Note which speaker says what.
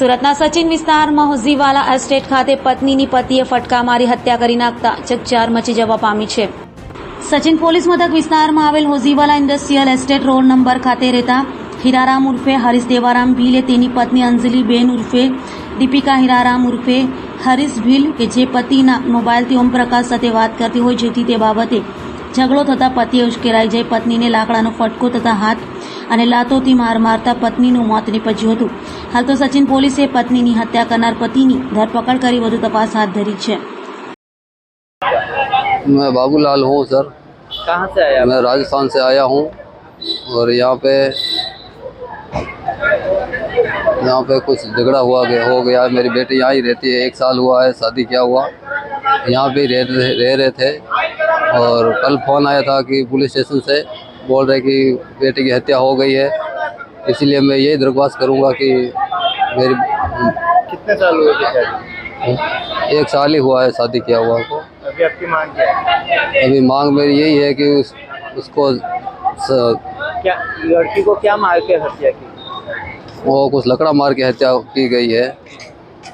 Speaker 1: સુરતના સચિન વિસ્તારમાં હોઝીવાલા એસ્ટેટ ખાતે પત્નીની પતિએ ફટકા મારી હત્યા કરી નાખતા ચકચાર મચી જવા પામી છે. સચિન પોલીસ મથક વિસ્તારમાં આવેલ Hoziwala industrial estate road number ખાતે રહેતા હીરારામ ઉર્ફે હરીશ દેવારામ ભીલે તેની પત્ની અંજલિબેન ઉર્ફે દીપિકા હીરારામ ઉર્ફે હરીશ ભીલ કે જે પતિના મોબાઈલથી ઓમપ્રકાશ સાથે વાત કરતી હોય જેથી તે બાબતે ઝઘડો થતાં પતિએ ઉશ્કેરાઈ જઈ પત્નીને લાકડાનો ફટકો તથા હાથ અને લાતોથી માર મારતા પત્નીનું મોત નીપજ્યું હતું હાલ તો સચિન પોલીસે પત્નીની હત્યા કરનાર પતિની ધરપકડ કરી વધુ તપાસ હાથ ધરી છે
Speaker 2: मैं बाबूलाल हूँ सर
Speaker 3: कहाँ से आया
Speaker 2: मैं राजस्थान से आया हूँ और यहाँ पे यहाँ पे कुछ झगड़ा हुआ गया हो गया मेरी बेटी यहाँ ही रहती है एक साल हुआ है शादी किया हुआ यहाँ पे रह रह रह रहे थे और कल फ़ोन आया था कि पुलिस स्टेशन से बोल रहे कि बेटी की हत्या हो गई है। इसलिए मैं यही दरख्वास्त करूँगा कि मेरी
Speaker 3: कितने साल हुए
Speaker 2: एक साल ही हुआ है शादी किया हुआ को।
Speaker 3: अभी आपकी मांग क्या है?
Speaker 2: अभी मांग मेरी यही है कि उस, उसको स-
Speaker 3: क्या लड़की को क्या मार के हत्या की?
Speaker 2: वो कुछ लकड़ा मार के हत्या की गई है।